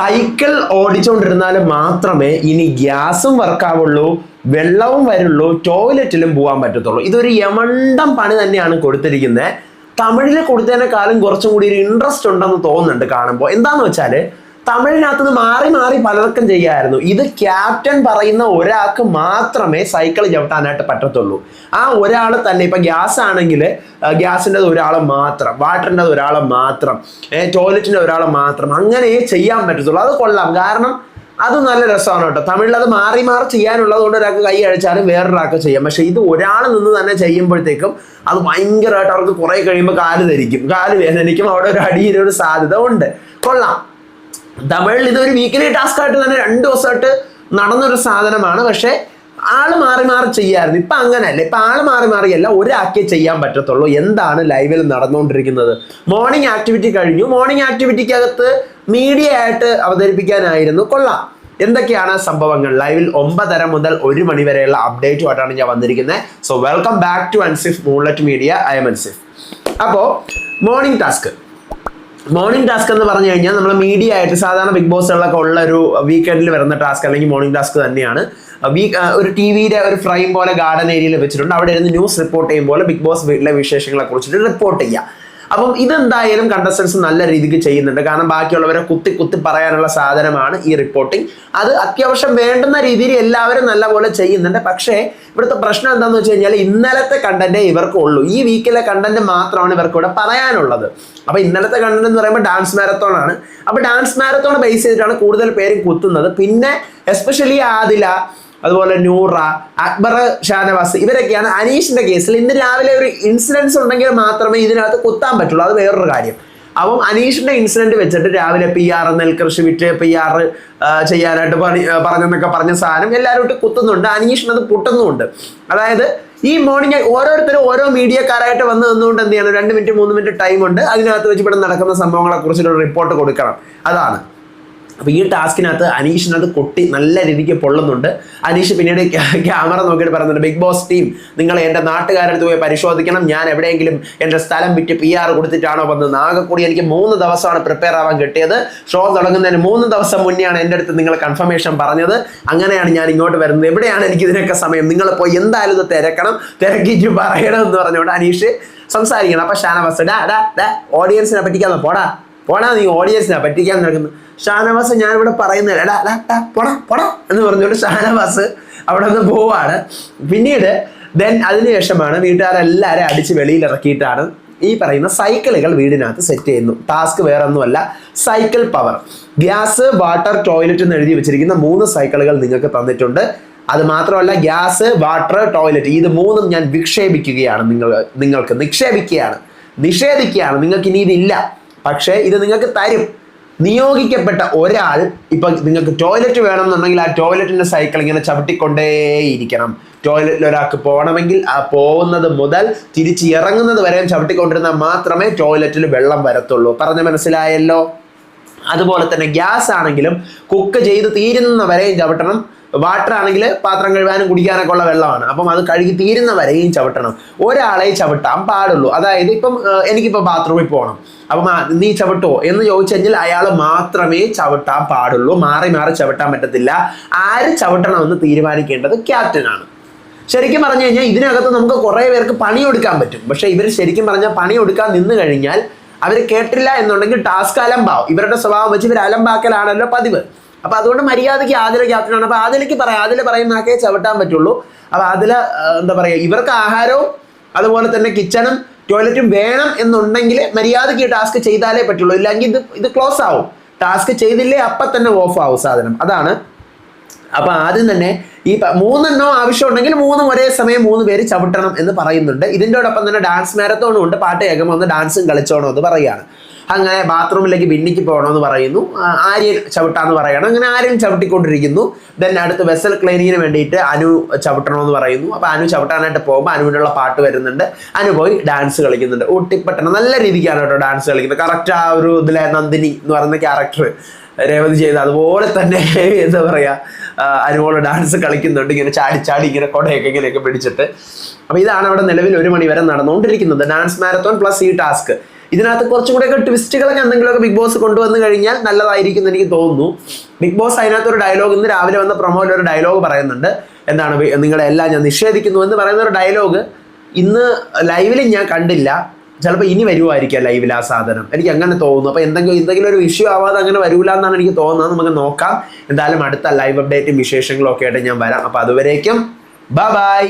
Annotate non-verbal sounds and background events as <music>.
Cycle ഓടിച്ചുകൊണ്ടിരുന്നാൽ മാത്രമേ ഇനി ഗ്യാസും വർക്കാവുള്ളൂ വെള്ളവും വരുള്ളൂ ടോയ്ലറ്റിലും പോകാൻ പറ്റത്തുള്ളൂ. ഇതൊരു യമണ്ടം പണി തന്നെയാണ് കൊടുത്തിരിക്കുന്നത് തമിഴിൽ കൊടുത്തതിനേക്കാളും കുറച്ചും കൂടി ഒരു ഇൻട്രസ്റ്റ് ഉണ്ടെന്ന് തോന്നുന്നുണ്ട് കാണുമ്പോൾ എന്താണെന്ന് വെച്ചാൽ തമിഴിനകത്ത് മാറി മാറി പലർക്കും ചെയ്യായിരുന്നു. ഇത് ക്യാപ്റ്റൻ പറയുന്ന ഒരാൾക്ക് മാത്രമേ സൈക്കിൾ ചവിട്ടാനായിട്ട് പറ്റത്തുള്ളൂ. ആ ഒരാൾ തന്നെ ഇപ്പം ഗ്യാസ് ആണെങ്കിൽ ഗ്യാസിന്റെ ഒരാൾ മാത്രം വാട്ടറിന്റെ ഒരാൾ മാത്രം ടോയ്ലറ്റിന്റെ ഒരാൾ മാത്രം അങ്ങനെ ചെയ്യാൻ പറ്റത്തുള്ളൂ. അത് കൊള്ളാം. കാരണം അത് നല്ല രസമാണ് കേട്ടോ. തമിഴിൽ അത് മാറി മാറി ചെയ്യാനുള്ളത് കൊണ്ട് ഒരാൾക്ക് കൈ അഴിച്ചാലും വേറൊരാൾക്ക് ചെയ്യാം. പക്ഷേ ഇത് ഒരാൾ നിന്ന് തന്നെ ചെയ്യുമ്പോഴത്തേക്കും അത് ഭയങ്കരമായിട്ട് അവർക്ക് കുറേ കഴിയുമ്പോൾ കാൽ ധരിക്കും. കാൽ വേദനിക്കും. അവിടെ ഒരു അടിയിലൊരു സാധ്യത ഉണ്ട്. കൊള്ളാം. തമിഴിൽ ഇതൊരു വീക്കിലി ടാസ്ക് ആയിട്ട് തന്നെ രണ്ട് ദിവസമായിട്ട് നടന്നൊരു സാധനമാണ്. പക്ഷേ ആൾ മാറി മാറി ചെയ്യായിരുന്നു. ഇപ്പം അങ്ങനെയല്ല. ഇപ്പം ആൾ മാറി മാറിയല്ല ഒരാക്കേ ചെയ്യാൻ പറ്റത്തുള്ളൂ. എന്താണ് ലൈവിൽ നടന്നുകൊണ്ടിരിക്കുന്നത്? മോർണിംഗ് ആക്ടിവിറ്റി കഴിഞ്ഞു. മോർണിംഗ് ആക്ടിവിറ്റിക്കകത്ത് മീഡിയ ആയിട്ട് അവതരിപ്പിക്കാനായിരുന്നു. കൊള്ളാം. എന്തൊക്കെയാണ് സംഭവങ്ങൾ? ലൈവിൽ ഒമ്പതര മുതൽ ഒരു മണി വരെയുള്ള അപ്ഡേറ്റുമായിട്ടാണ് ഞാൻ വന്നിരിക്കുന്നത് so welcome back to Ansif moonlet media I'm Ansif അപ്പോൾ മോർണിംഗ് ടാസ്ക് മോർണിംഗ് ടാസ്ക് എന്ന് പറഞ്ഞു കഴിഞ്ഞാൽ നമ്മൾ മീഡിയ ആയിട്ട് സാധാരണ ബിഗ് ബോസുകളിലൊക്കെ ഉള്ള ഒരു വീക്കെൻഡിൽ വരുന്ന ടാസ്ക് അല്ലെങ്കിൽ മോർണിംഗ് ടാസ്ക് തന്നെയാണ്. വീക്ക് ഒരു ടി വിയുടെ ഒരു ഫ്രെയിം പോലെ ഗാർഡൻ ഏരിയയിൽ വെച്ചിട്ടുണ്ട്. അവിടെ ഇരുന്ന് ന്യൂസ് റിപ്പോർട്ട് ചെയ്യുമ്പോൾ ബിഗ് ബോസ് വീട്ടിലെ വിശേഷങ്ങളെ കുറിച്ചിട്ട് റിപ്പോർട്ട് ചെയ്യുക അപ്പം ഇതെന്തായാലും കണ്ടസ്റ്റൻസ് നല്ല രീതിക്ക് ചെയ്യുന്നുണ്ട്. കാരണം ബാക്കിയുള്ളവരെ കുത്തി കുത്തി പറയാനുള്ള സാധനമാണ് ഈ റിപ്പോർട്ടിംഗ് അത് അത്യാവശ്യം വേണ്ടുന്ന രീതിയിൽ എല്ലാവരും നല്ലപോലെ ചെയ്യുന്നുണ്ട്. പക്ഷേ ഇവിടുത്തെ പ്രശ്നം എന്താണെന്ന് വെച്ച് കഴിഞ്ഞാൽ ഇന്നലത്തെ കണ്ടന്റേ ഇവർക്ക് ഉള്ളൂ. ഈ വീക്കിലെ കണ്ടന്റ് മാത്രമാണ് ഇവർക്ക് ഇവിടെ പറയാനുള്ളത്. അപ്പൊ ഇന്നലത്തെ കണ്ടന്റ് എന്ന് പറയുമ്പോൾ ഡാൻസ് മാരത്തോൺ ആണ്. അപ്പൊ ഡാൻസ് മാരത്തോൺ ബേസ് ചെയ്തിട്ടാണ് കൂടുതൽ പേരും കുത്തുന്നത്. പിന്നെ എസ്പെഷ്യലി ആദില അതുപോലെ നൂറ അക്ബർ ഷാനവാസ് ഇവരൊക്കെയാണ് അനീഷിന്റെ കേസിൽ ഇന്ന് രാവിലെ ഒരു ഇൻസിഡൻസ് ഉണ്ടെങ്കിൽ മാത്രമേ ഇതിനകത്ത് കുത്താൻ പറ്റുള്ളൂ. അത് വേറൊരു കാര്യം. അപ്പം അനീഷിന്റെ ഇൻസിഡന്റ് വെച്ചിട്ട് രാവിലെ പി ആർ നെൽകൃഷി വിറ്റ് പി ആർ ചെയ്യാനായിട്ട് പണി പറഞ്ഞെന്നൊക്കെ പറഞ്ഞ സാധനം എല്ലാവരും ഇട്ട് കുത്തുന്നുണ്ട്. അനീഷിനത് അത് പൊട്ടുന്നുമുണ്ട്. അതായത് ഈ മോർണിംഗ് ഓരോരുത്തരും ഓരോ മീഡിയക്കാരായിട്ട് വന്ന് നിന്നുകൊണ്ട് എന്ത് ചെയ്യണം? രണ്ട് മിനിറ്റ് മൂന്ന് മിനിറ്റ് ടൈം ഉണ്ട്. അതിനകത്ത് വെച്ച് ഇവിടെ നടക്കുന്ന സംഭവങ്ങളെ കുറിച്ചൊരു റിപ്പോർട്ട് കൊടുക്കണം. അതാണ്. അപ്പോൾ ഈ ടാസ്കിനകത്ത് അനീഷിനത് കൊട്ടി നല്ല രീതിക്ക് പൊള്ളുന്നുണ്ട്. അനീഷ് പിന്നീട് ക്യാമറ നോക്കിയിട്ട് പറയുന്നുണ്ട് ബിഗ് ബോസ് ടീം നിങ്ങൾ എന്റെ നാട്ടുകാരടുത്ത് പോയി പരിശോധിക്കണം. ഞാൻ എവിടെയെങ്കിലും എന്റെ സ്ഥലം വിറ്റ് പി ആർ കൊടുത്തിട്ടാണോ വന്നത്. ആകെ കൂടി എനിക്ക് മൂന്ന് ദിവസമാണ് പ്രിപ്പയർ ആവാൻ കിട്ടിയത്. ഷോ തുടങ്ങുന്നതിന് മൂന്ന് ദിവസം മുന്നെയാണ് എന്റെ അടുത്ത് നിങ്ങൾ കൺഫർമേഷൻ പറഞ്ഞത്. അങ്ങനെയാണ് ഞാൻ ഇങ്ങോട്ട് വരുന്നത്. എവിടെയാണ് എനിക്ക് ഇതിനൊക്കെ സമയം? നിങ്ങൾ പോയി എന്തായാലും ഇത് തിരക്കണം. തിരക്കിയിട്ട് പറയണം എന്ന് പറഞ്ഞുകൊണ്ട് അനീഷ് സംസാരിക്കണം. അപ്പൊ ഷാനവാസ് ഡാ ഡാ ഡാ ഓഡിയൻസിനെ പറ്റിക്കാന്ന് പോടാ. പോടാ നീ ഓഡിയൻസിനെ പറ്റിക്കാൻ നടക്കുന്നു. ഷാനവാസ് ഞാൻ ഇവിടെ പോടാ എന്ന് പറഞ്ഞുകൊണ്ട് ഷാനവാസ് അവിടെ നിന്ന് പോവാണ്. പിന്നീട് ദെൻ അതിനുശേഷമാണ് വീട്ടുകാരെല്ലാവരും അടിച്ച് വെളിയിൽ ഇറക്കിയിട്ടാണ് ഈ പറയുന്ന സൈക്കിളുകൾ വീടിനകത്ത് സെറ്റ് ചെയ്യുന്നു ടാസ്ക് വേറെ ഒന്നുമല്ല cycle power gas water toilet എന്ന് എഴുതി വെച്ചിരിക്കുന്ന മൂന്ന് സൈക്കിളുകൾ നിങ്ങൾക്ക് തന്നിട്ടുണ്ട്. അത് മാത്രമല്ല ഗ്യാസ് വാട്ടർ ടോയ്ലറ്റ് ഇത് മൂന്നും ഞാൻ വിക്ഷേപിക്കുകയാണ് നിങ്ങൾ നിങ്ങൾക്ക് നിക്ഷേപിക്കുകയാണ്. നിഷേധിക്കുകയാണ്. നിങ്ങൾക്ക് ഇനി ഇതില്ല. പക്ഷേ ഇത് നിങ്ങൾക്ക് തരും. നിയോഗിക്കപ്പെട്ട ഒരാൾ ഇപ്പൊ നിങ്ങൾക്ക് ടോയ്ലറ്റ് വേണം എന്നുണ്ടെങ്കിൽ ആ ടോയ്ലറ്റിന്റെ സൈക്കിൾ ഇങ്ങനെ ചവിട്ടിക്കൊണ്ടേയിരിക്കണം. ടോയ്ലറ്റിൽ ഒരാൾക്ക് പോകണമെങ്കിൽ ആ പോകുന്നത് മുതൽ തിരിച്ച് ഇറങ്ങുന്നത് വരെയും ചവിട്ടിക്കൊണ്ടിരുന്നാൽ മാത്രമേ ടോയ്ലറ്റിൽ വെള്ളം വരത്തുള്ളൂ. പറഞ്ഞ മനസ്സിലായല്ലോ? അതുപോലെ തന്നെ ഗ്യാസ് ആണെങ്കിലും കുക്ക് ചെയ്ത് തീരുന്ന വരെയും ചവിട്ടണം. വാട്ടർ ആണെങ്കിൽ പാത്രം കഴുകാനും കുടിക്കാനൊക്കെ ഉള്ള വെള്ളമാണ്. അപ്പം അത് കഴുകി തീരുന്ന വരെയും ചവിട്ടണം. ഒരാളെ ചവിട്ടാൻ പാടുള്ളൂ. അതായത് ഇപ്പം എനിക്കിപ്പോൾ ബാത്റൂമിൽ പോകണം അപ്പം നീ ചവിട്ടോ എന്ന് ചോദിച്ചു കഴിഞ്ഞാൽ അയാൾ മാത്രമേ ചവിട്ടാൻ പാടുള്ളൂ. മാറി മാറി ചവിട്ടാൻ പറ്റത്തില്ല. ആര് ചവിട്ടണമെന്ന് തീരുമാനിക്കേണ്ടത് ക്യാപ്റ്റനാണ് ശരിക്കും പറഞ്ഞു കഴിഞ്ഞാൽ ഇതിനകത്ത് നമുക്ക് കുറേ പേർക്ക് പണിയെടുക്കാൻ പറ്റും. പക്ഷെ ഇവർ ശരിക്കും പറഞ്ഞാൽ പണിയെടുക്കാൻ നിന്ന് കഴിഞ്ഞാൽ അവർ കേട്ടില്ല എന്നുണ്ടെങ്കിൽ ടാസ്ക് അലമ്പാവും. ഇവരുടെ സ്വഭാവം വെച്ച് ഇവർ അലമ്പാക്കലാണല്ലോ പതിവ്. അപ്പൊ അതുകൊണ്ട് മര്യാദയ്ക്ക് ആദില ക്യാപ്റ്റനാണ്. അപ്പൊ ആദിലയ്ക്ക് പറയാം. ആദില പറയുന്നതൊക്കെ ചവിട്ടാൻ പറ്റുള്ളൂ. അപ്പൊ ആദില എന്താ പറയാ ഇവർക്ക് ആഹാരവും അതുപോലെ തന്നെ കിച്ചണും ടോയ്ലറ്റും വേണം എന്നുണ്ടെങ്കിൽ മര്യാദയ്ക്ക് ടാസ്ക് ചെയ്താലേ പറ്റുള്ളൂ. ഇല്ലെങ്കിൽ ഇത് ഇത് ക്ലോസ് ആവും. ടാസ്ക് ചെയ്തില്ലേ അപ്പം തന്നെ ഓഫ് ആവും സാധനം. അതാണ്. അപ്പൊ ആദ്യം തന്നെ ഈ മൂന്നെണ്ണോ ആവശ്യമുണ്ടെങ്കിൽ മൂന്നും ഒരേ സമയം മൂന്ന് പേര് ചവിട്ടണം എന്ന് പറയുന്നുണ്ട്. ഇതിന്റെയോടൊപ്പം തന്നെ ഡാൻസ് മാരത്തോണും ഉണ്ട്. പാട്ട് കേൾക്കുമ്പോൾ ഒന്ന് ഡാൻസും കളിച്ചോണോ എന്ന് പറയുകയാണ്. അങ്ങനെ ബാത്റൂമിലേക്ക് ഭിന്നിക്ക് പോകണമെന്ന് പറയുന്നു. ആര്യൻ ചവിട്ടാന്ന് പറയണം അങ്ങനെ ആര്യൻ ചവിട്ടിക്കൊണ്ടിരിക്കുന്നു. ദെൻ അടുത്ത് വെസൽ ക്ലീനിങ്ങിന് വേണ്ടിയിട്ട് അനു ചവിട്ടണമെന്ന് പറയുന്നു. അപ്പോൾ അനു ചവിട്ടാനായിട്ട് പോകുമ്പോൾ അനുവിനുള്ള പാട്ട് വരുന്നുണ്ട്. അനു പോയി ഡാൻസ് കളിക്കുന്നുണ്ട്. ഊട്ടിപ്പട്ടണം. നല്ല രീതിക്കാണ് കേട്ടോ ഡാൻസ് കളിക്കുന്നത്. കറക്റ്റ് ആ ഒരു ഇതിലെ നന്ദിനി എന്ന് പറയുന്ന ക്യാരക്ടർ രേവതി ചെയ്ത് അതുപോലെ തന്നെ <laughs> എന്താ പറയാ ആ, അനുമോൾ ഡാൻസ് കളിക്കുന്നുണ്ട് ഇങ്ങനെ ചാടി ചാടി ഇങ്ങനെ കൊടയൊക്കെ ഇങ്ങനെയൊക്കെ പിടിച്ചിട്ട്. അപ്പൊ ഇതാണ് അവിടെ നിലവിൽ ഒരു മണി വരെ നടന്നുകൊണ്ടിരിക്കുന്നത്. ഡാൻസ് മാരത്തോൺ പ്ലസ് ഈ ടാസ്ക് ഇതിനകത്ത് കുറച്ചും കൂടെയൊക്കെ ട്വിസ്റ്റുകളൊക്കെ എന്തെങ്കിലുമൊക്കെ ബിഗ് ബോസ് കൊണ്ടുവന്നു കഴിഞ്ഞാൽ നല്ലതായിരിക്കും എന്ന് എനിക്ക് തോന്നുന്നു. ബിഗ് ബോസ് അതിനകത്ത് ഒരു ഡയലോഗ് ഇന്ന് രാവിലെ വന്ന പ്രൊമോയിൽ ഒരു ഡയലോഗ് പറയുന്നുണ്ട്. എന്താണ് നിങ്ങളെല്ലാം നിങ്ങളെ ഞാൻ നിഷേധിക്കുന്നു എന്ന് പറയുന്ന ഒരു ഡയലോഗ് ഇന്ന് ലൈവിൽ ഞാൻ കണ്ടില്ല. ചിലപ്പോൾ ഇനി വരുമായിരിക്കാം ലൈവിൽ ആ സാധനം. എനിക്ക് അങ്ങനെ തോന്നുന്നു. അപ്പോൾ എന്തെങ്കിലും എന്തെങ്കിലും ഒരു ഇഷ്യൂ ആവാതെ അങ്ങനെ വരൂല എന്നാണ് എനിക്ക് തോന്നുന്നത്. നമുക്ക് നോക്കാം. എന്തായാലും അടുത്ത ലൈവ് അപ്ഡേറ്റും വിശേഷങ്ങളും ഒക്കെ ആയിട്ട് ഞാൻ വരാം. അപ്പോൾ അതുവരേക്കും ബൈ ബൈ